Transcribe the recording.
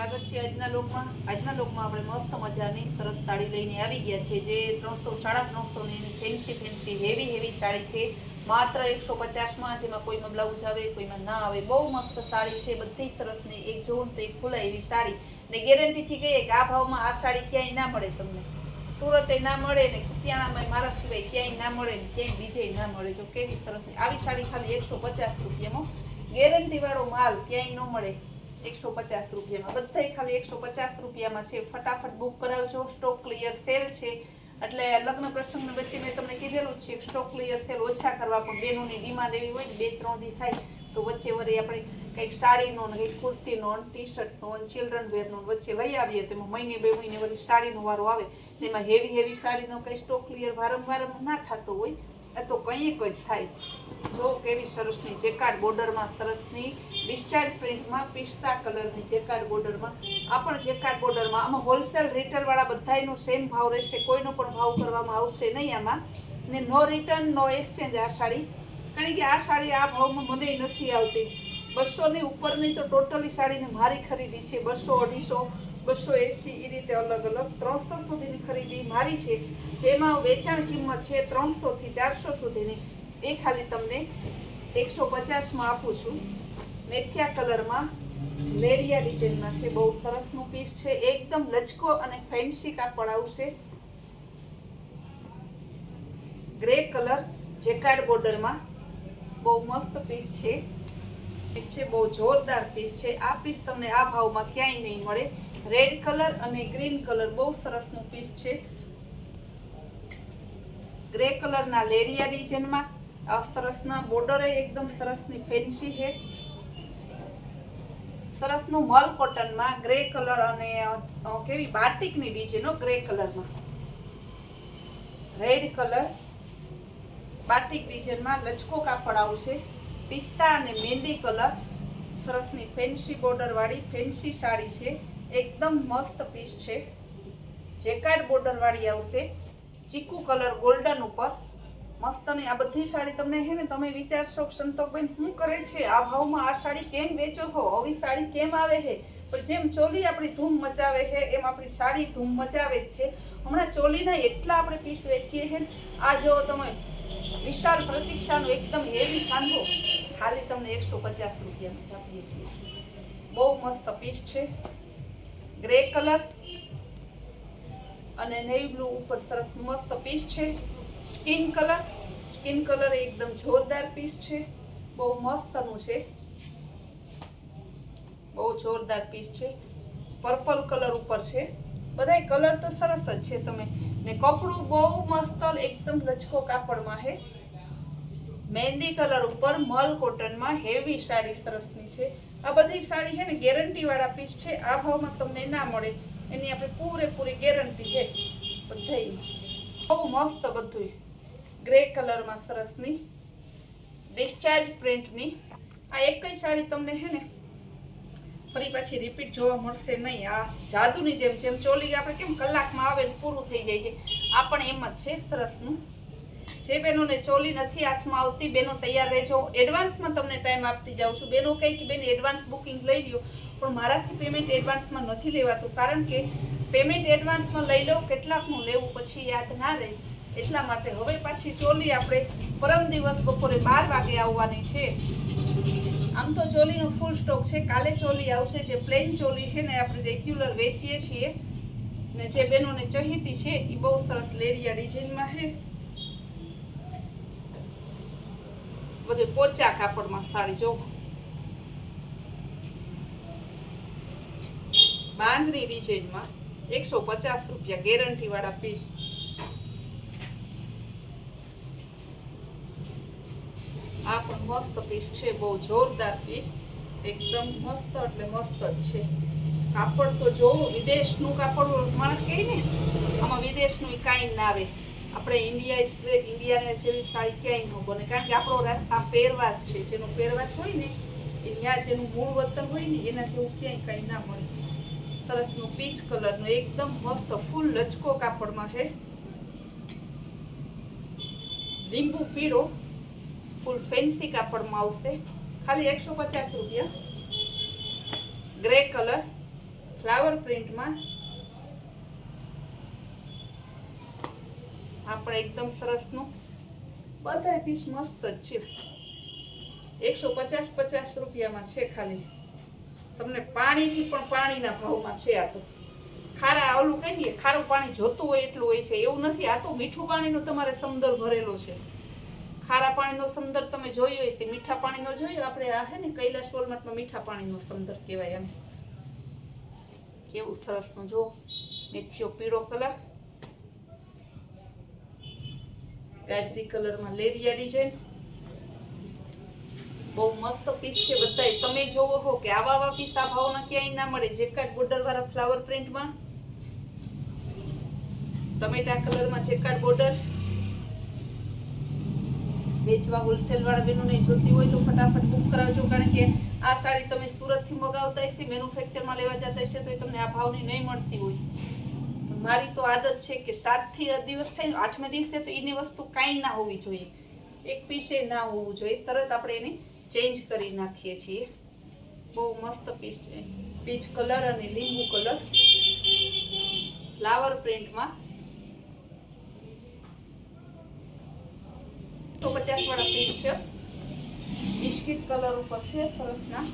સ્વાગત છે આજના લોકમાં. આજના લોકમાં આપણે મસ્ત મજાની સરસ સાડી લઈને આવી ગયા છે, જે ત્રણસો, સાડા ત્રણસોની fancy fancy heavy heavy sari છે. માત્ર એકસો પચાસમાં, જેમાં કોઈમાં બ્લાઉઝ આવે કોઈમાં ના આવે. બહુ મસ્ત સાડી છે, બધી સરસ ને એક જોવો તો એક ફૂલાય એવી સાડી. ને ગેરંટીથી કહીએ કે આ ભાવમાં આ સાડી ક્યાંય ના મળે તમને. સુરતે ના મળે ને કુતિયાણામાં મારા સિવાય ક્યાંય ના મળે ને ક્યાંય બીજે ના મળે. જો કેવી સરસ આવી સાડી ખાલી એકસો પચાસ રૂપિયામાં. ગેરંટીવાળો માલ ક્યાંય ન મળે. એકસો પચાસ રૂપિયામાં. બધાય ખાલી એકસો પચાસ રૂપિયામાં છે. ફટાફટ બુક કરાવજો. સ્ટોક ક્લિયર સેલ છે. એટલે લગ્ન પ્રસંગને વચ્ચે મેં તમને કીધેલું જ છે સ્ટોક ક્લિયર સેલ ઓછા કરવા, પણ બહેનોની ડિમાન્ડ એવી હોય બે ત્રણ દી થાય, તો વચ્ચે વળી આપણે કંઈક સાડીનો ને કંઈક કુર્તીનો ટી શર્ટનો ચિલ્ડ્રન વેરનો વચ્ચે લઈ આવીએ તો એમાં મહિને બે મહિને વળી સાડીનો વારો આવે. એમાં હેવી હેવી સાડીનો કંઈ સ્ટોક ક્લિયર વારંવાર ના થતો હોય આ તો કંઈક જ થાય. જો કેવી સરસની જેકાર્ડ બોર્ડરમાં સરસની ડિસ્ચાર્જ પ્રિન્ટમાં પિસ્તા કલરની જેકાર્ડ બોર્ડરમાં. આ પણ જેકાર્ડ બોર્ડરમાં. આમાં હોલસેલ રિટેલવાળા બધાયનો સેમ ભાવ રહેશે. કોઈનો પણ ભાવ કરવામાં આવશે નહીં આમાં. ને નો રિટર્ન નો એક્સચેન્જ આ સાડી. કારણ કે આ સાડી આ ભાવમાં મને નથી આવતી. બસોની ઉપરની તો ટોટલી સાડીની મારી ખરીદી છે. બસો, અઢીસો, બસો એંસી એ રીતે અલગ અલગ ત્રણસો સુધીની ખરીદી મારી છે. જેમાં વેચાણ કિંમત છે ત્રણસોથી ચારસો સુધીની. એ ખાલી તમને એકસો પચાસમાં આપું છું. મેથિયા કલરમાં લેરિયા ડિઝાઇનમાં છે. બહુ સરસનું પીસ છે. એકદમ લચકો અને ફેન્સી કાપડ આવશે. ગ્રે કલર જેકાર્ડ બોર્ડરમાં. બહુ મસ્ત પીસ છે. પીસ છે, બહુ જોરદાર પીસ છે. આ પીસ તમને આ ભાવમાં ક્યાંય નહીં મળે. રેડ કલર અને ગ્રીન કલર બહુ સરસનું પીસ છે. ગ્રે કલરના લેરિયા ડિઝાઇનમાં. સરસના બોર્ડર એકદમ સરસની ફેન્સી છે. સરસનું મલ કોટનમાં ગ્રે કલર અને કેવી બાટિકની ડિઝાઇનો ગ્રે કલરમાં રેડ કલર બાટિક ડિઝાઇનમાં લચકો કાપડ આવશે. પિસ્તા અને મહેંદી કલર. સરસની ફેન્સી બોર્ડરવાળી ફેન્સી સાડી છે. એકદમ મસ્ત પીસ છે. જેકાર્ડ બોર્ડરવાળી આવશે. ચીકુ કલર ગોલ્ડન ઉપર. મસ્ત ને આ બધી સાડી તમને હે ને, તમે વિચારશો સંતોકબેન શું કરે છે? આ ભાવમાં આ સાડી કેમ વેચો હો આવી સાડી કેમ આવે છે? પણ જેમ ચોલી આપણી ધૂમ મચાવે છે, એમ આપણી સાડી ધૂમ મચાવે જ છે. હમણાં ચોલીના એટલા આપણે પીસ વેચીએ છે આ જો તમે વિશાલ પ્રતીક્ષાનો એકદમ હેવી સાંભો ખાલી તમને એકસો પચાસ રૂપિયામાં જ આપીએ છીએ. બહુ મસ્ત પીસ છે. ગ્રે કલર અને નેવી બ્લુ ઉપર સરસ મસ્ત પીસ છે. સ્કિન કલર સ્કિન કલર એકદમ જોરદાર પીસ છે. બહુ મસ્તનું છે. બહુ જોરદાર પીસ છે. પર્પલ કલર ઉપર છે. બધાય કલર તો સરસ જ છે તમે. ને કપડું બહુ મસ્ત એકદમ લચકો કાપડમાં છે મહેંદી કલર ઉપર મલ કોટનમાં હેવી સાડી સરસની છે. આ બધી સાડી છે ને ગેરંટી વાળા પીસ છે. આ ભાવમાં તમને ના મળે. એની આપણે પૂરેપૂરી ગેરંટી છે બધાય બહુ મસ્ત બધું ગ્રે કલરમાં સરસની. ડિસ્ચાર્જ પ્રિન્ટની આ એક સાડી તમને છે ને ફરી પાછી રિપીટ જોવા મળશે નહીં. આ જાદુની જેમ જેમ ચોલી આપણે કેમ કલાકમાં આવે ને પૂરું થઈ જાય છે? આ પણ એમ જ છે, સરસનું. જે બહેનોને ચોલી નથી હાથમાં આવતી બેનો તૈયાર રહેજો. એડવાન્સમાં તમને ટાઈમ આપતી જાઉં છું. બેનો કહે કે, બેન એડવાન્સ બુકિંગ લઈ લ્યો. પણ મારાથી પેમેન્ટ એડવાન્સમાં નથી લેવાતું. કારણ કે પેમેન્ટ એડવાન્સમાં લઈ લો, કેટલાકનું લેવું પછી યાદ ના રહે. એટલા માટે હવે પાછી ચોલી આપણે પરમ દિવસ બપોરે બાર વાગે આવવાની છે. આમ તો ચોલીનો ફૂલ સ્ટોક છે. કાલે ચોલી આવશે જે પ્લેન ચોલી છે ને આપણે રેગ્યુલર વેચીએ છીએ. ને જે બહેનોને ચહીતી છે એ બહુ સરસ લેરિયા ડિઝાઇનમાં છે. બધું પોચા કાપડમાં સાડી, જો. બાંધણી ડિઝાઇનમાં એકસો પચાસ રૂપિયા ગેરંટી વાળા પીસ આ પણ મસ્ત પીસ છે, બહુ જોરદાર પીસ એકદમ મસ્ત એટલે મસ્ત જ છે. કાપડ તો જોવો વિદેશનું કાપડ માણસ કહે ને, આમાં વિદેશનું કાંઈ ના આવે. આપણે ઇન્ડિયા સ્ટ્રેટ ઇન્ડિયાને જેવી સાડી ક્યાંય ન બને. કારણ કે આપણો આ પહેરવાશ છે, જેનો પહેરવાશ હોય ને, એ જેનું મૂળ વતન હોય ને, એના જેવું ક્યાંય કાંઈ ના મળે. સરસનું પીચ કલરનું એકદમ મસ્ત ફૂલ લચકો કાપડમાં છે. લીંબુ પીળો ફૂલ ફેન્સી કાપડમાં આવશે ખાલી એકસો પચાસ રૂપિયા. ગ્રે કલર ફ્લાવર પ્રિન્ટમાં આપણે એકદમ સરસનું. બધા પીસ મસ્ત જ છે. એકસો પચાસ પચાસ રૂપિયામાં છે ખાલી. તમને પાણીથી પણ પાણીના ભાવમાં છે આ તો. ખારા ઓલું કહી દઈએ, ખારું પાણી જોતું હોય એટલું હોય છે. એવું નથી, આ તો મીઠું પાણીનો તમારે સમદર ભરેલો છે. ખારા પાણીનો સમદર તમે જોયો હશે, મીઠા પાણીનો જોયો? આપણે આ હે ને કૈલાસ વોલમાર્ટમાં મીઠા પાણીનો સમદર કહેવાય એમ. કેવું સરસનું જો. મેથીઓ પીળો કલર. ગાજરી કલરમાં લેરિયા ડિઝાઇન બહુ મસ્ત પીસ છે બધાય. તમે જોવો હો કે આવા આવા પીસ આ ભાવમાં ક્યાંય ના મળે. જેકાર્ડ બોર્ડર વાળા ફ્લાવર પ્રિન્ટમાં ટમેટા કલરમાં જેકાર્ડ બોર્ડર વેચવા હોલસેલ વાળા બહેનોને જોતી હોય તો ફટાફટ બુક કરાવજો. કારણ કે આ સાડી તમે સુરતથી મગાવતા હશે મેન્યુફેક્ચરમાં લેવા જતા હશે તો એ તમને આ ભાવની નહીં મળતી હોય. મારી તો આદત છે કે સાતથી દિવસ ને આઠમે દિવસે તો એની વસ્તુ કાંઈ ના હોવી જોઈએ. એક પીસે ના હોવું જોઈએ. તરત આપણે એને ચેન્જ કરી નાખીએ છીએ. બહુ મસ્ત પીસ છે પીચ કલર અને લીંબુ કલર ફ્લાવર પ્રિન્ટમાં તો પચાસ વાળા પીસ છે. બિસ્કિટ કલર ઉપર છે સરસના